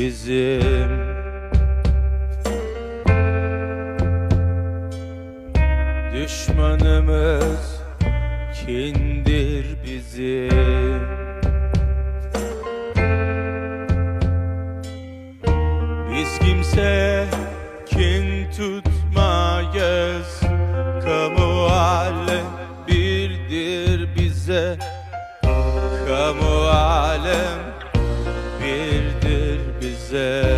bizim. Düşmanımız kindir bizim. Biz kimse said.